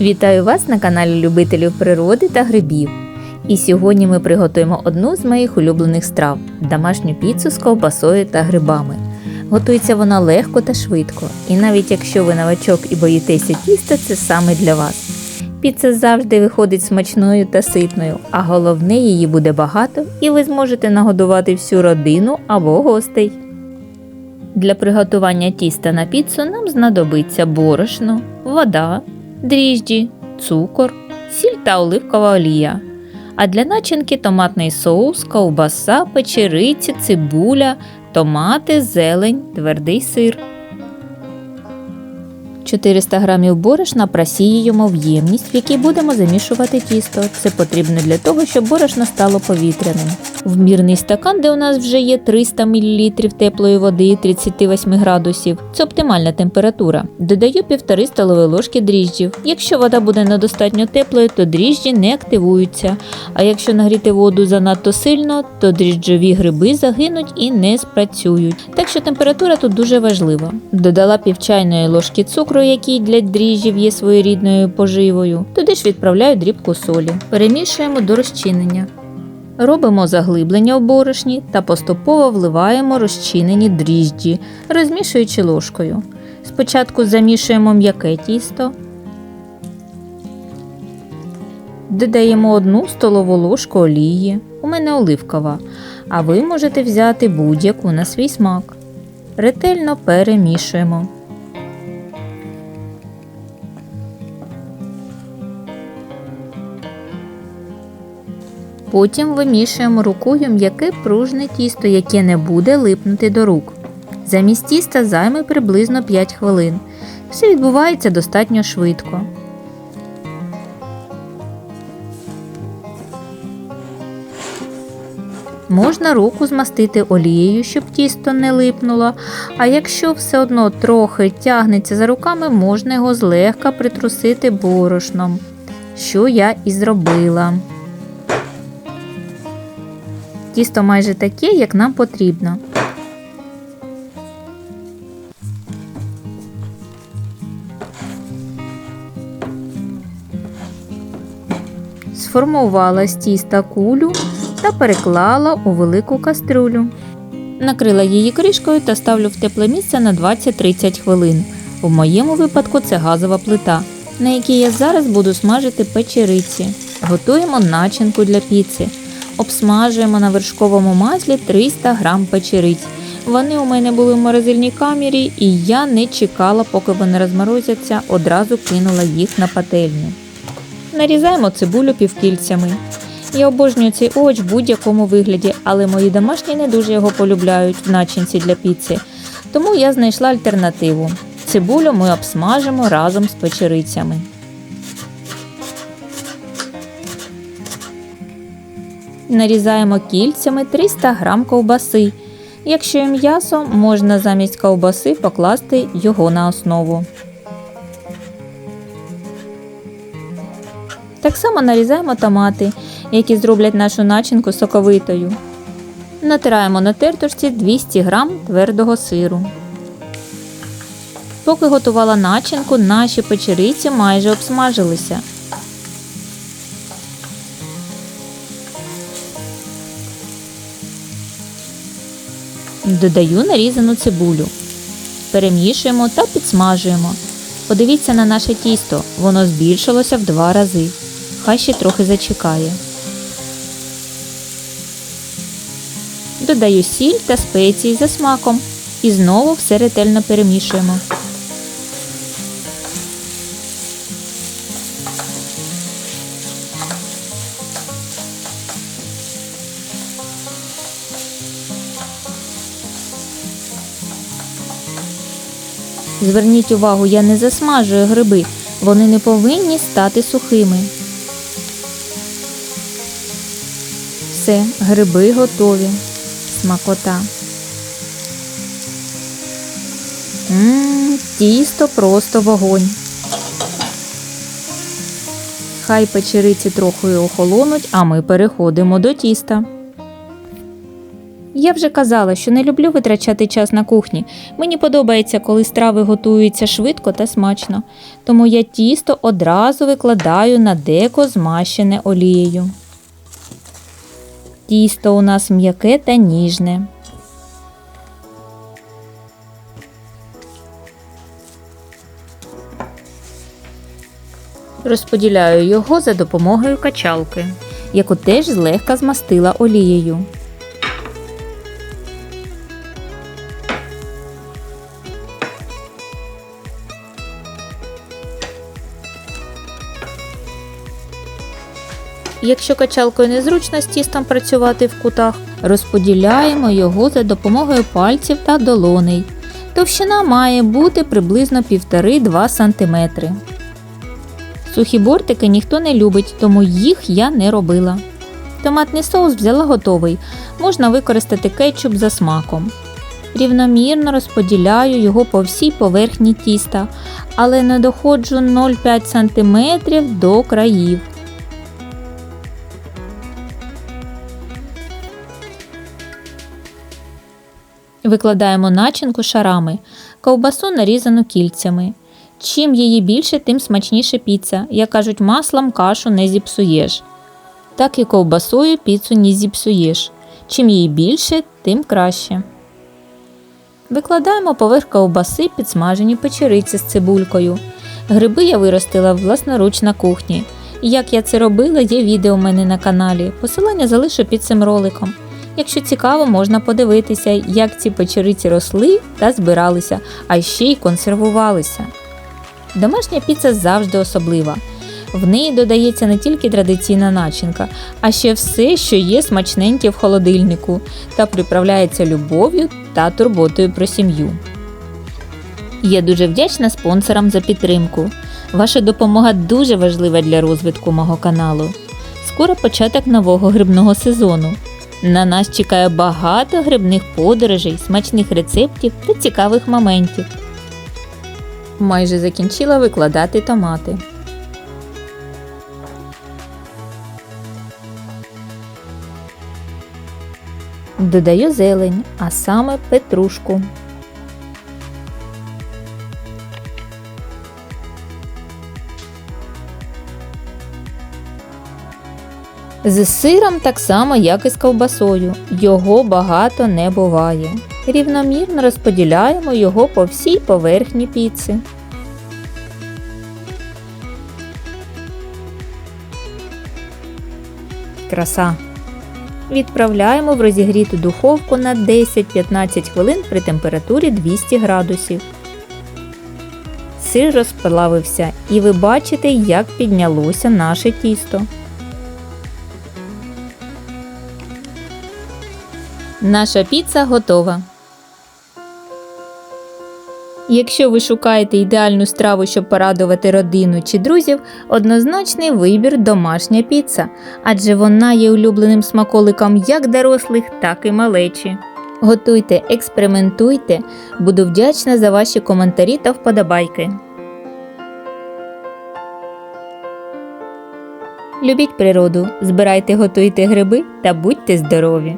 Вітаю вас на каналі любителів природи та грибів. І сьогодні ми приготуємо одну з моїх улюблених страв домашню піцу з ковбасою та грибами. Готується вона легко та швидко, і навіть якщо ви новачок і боїтеся тіста, це саме для вас. Піца завжди виходить смачною та ситною, а головне її буде багато, і ви зможете нагодувати всю родину або гостей. Для приготування тіста на піцу нам знадобиться борошно, вода, дріжджі, цукор, сіль та оливкова олія. А для начинки томатний соус, ковбаса, печериці, цибуля, томати, зелень, твердий сир. 400 г борошна просіюємо в ємність, в якій будемо замішувати тісто. Це потрібно для того, щоб борошно стало повітряним. В мірний стакан, де у нас вже є 300 мл теплої води 38 градусів, це оптимальна температура. Додаю 1,5 столової ложки дріжджів. Якщо вода буде недостатньо теплою, то дріжджі не активуються. А якщо нагріти воду занадто сильно, то дріжджові гриби загинуть і не спрацюють. Так що температура тут дуже важлива. Додала пів чайної ложки цукру, який для дріжджів є своєрідною поживою. Туди ж відправляю дрібку солі. Перемішуємо до розчинення. Робимо заглиблення в борошні та поступово вливаємо розчинені дріжджі, розмішуючи ложкою. Спочатку замішуємо м'яке тісто, додаємо одну столову ложку олії. У мене оливкова, а ви можете взяти будь-яку на свій смак. Ретельно перемішуємо. Потім вимішуємо рукою м'яке пружне тісто, яке не буде липнути до рук. Замість тіста займе приблизно 5 хвилин. Все відбувається достатньо швидко. Можна руку змастити олією, щоб тісто не липнуло, а якщо все одно трохи тягнеться за руками, можна його злегка притрусити борошном, що я і зробила. Тісто майже таке, як нам потрібно. Сформувала з тіста кулю та переклала у велику кастрюлю. Накрила її кришкою та ставлю в тепле місце на 20-30 хвилин. У моєму випадку це газова плита, на якій я зараз буду смажити печериці. Готуємо начинку для піци. Обсмажуємо на вершковому маслі 300 грам печериць. Вони у мене були в морозильній камері, і я не чекала, поки вони розморозяться, одразу кинула їх на пательню. Нарізаємо цибулю півкільцями. Я обожнюю цей овоч в будь-якому вигляді, але мої домашні не дуже його полюбляють в начинці для піци. Тому я знайшла альтернативу. Цибулю ми обсмажимо разом з печерицями. Нарізаємо кільцями 300 грам ковбаси. Якщо є м'ясо, можна замість ковбаси покласти його на основу. Так само нарізаємо томати, які зроблять нашу начинку соковитою. Натираємо на тертушці 200 грам твердого сиру. Поки готувала начинку, наші печериці майже обсмажилися. Додаю нарізану цибулю. Перемішуємо та підсмажуємо. Подивіться на наше тісто, воно збільшилося в два рази. Хай ще трохи зачекає. Додаю сіль та спеції за смаком і знову все ретельно перемішуємо. Зверніть увагу, я не засмажую гриби, вони не повинні стати сухими. Все, гриби готові. Смакота. Ммм, тісто просто вогонь. Хай печериці трохи охолонуть, а ми переходимо до тіста. Я вже казала, що не люблю витрачати час на кухні. Мені подобається, коли страви готуються швидко та смачно. Тому я тісто одразу викладаю на деко змащене олією. Тісто у нас м'яке та ніжне. Розподіляю його за допомогою качалки, яку теж злегка змастила олією. Якщо качалкою незручно з тістом працювати в кутах, розподіляємо його за допомогою пальців та долоней. Товщина має бути приблизно 1,5-2 см. Сухі бортики ніхто не любить, тому їх я не робила. Томатний соус взяла готовий, можна використати кетчуп за смаком. Рівномірно розподіляю його по всій поверхні тіста, але не доходжу 0,5 см до країв. Викладаємо начинку шарами, ковбасу нарізану кільцями. Чим її більше, тим смачніше піца. Як кажуть, маслом кашу не зіпсуєш. Так і ковбасою піцу не зіпсуєш. Чим її більше, тим краще. Викладаємо поверх ковбаси підсмажені печериці з цибулькою. Гриби я виростила власноруч на кухні. Як я це робила, є відео у мене на каналі. Посилання залишу під цим роликом. Якщо цікаво, можна подивитися, як ці печериці росли та збиралися, а ще й консервувалися. Домашня піца завжди особлива. В неї додається не тільки традиційна начинка, а ще все, що є смачненьке в холодильнику, та приправляється любов'ю та турботою про сім'ю. Я дуже вдячна спонсорам за підтримку. Ваша допомога дуже важлива для розвитку мого каналу. Скоро початок нового грибного сезону. На нас чекає багато грибних подорожей, смачних рецептів та цікавих моментів. Майже закінчила викладати томати. Додаю зелень, а саме петрушку. З сиром так само, як і з ковбасою. Його багато не буває. Рівномірно розподіляємо його по всій поверхні піци. Краса. Відправляємо в розігріту духовку на 10-15 хвилин при температурі 200 градусів. Сир розплавився і ви бачите, як піднялося наше тісто. Наша піца готова. Якщо ви шукаєте ідеальну страву, щоб порадувати родину чи друзів, однозначний вибір домашня піца, адже вона є улюбленим смаколиком як дорослих, так і малечі. Готуйте, експериментуйте, буду вдячна за ваші коментарі та вподобайки. Любіть природу, збирайте, готуйте гриби та будьте здорові!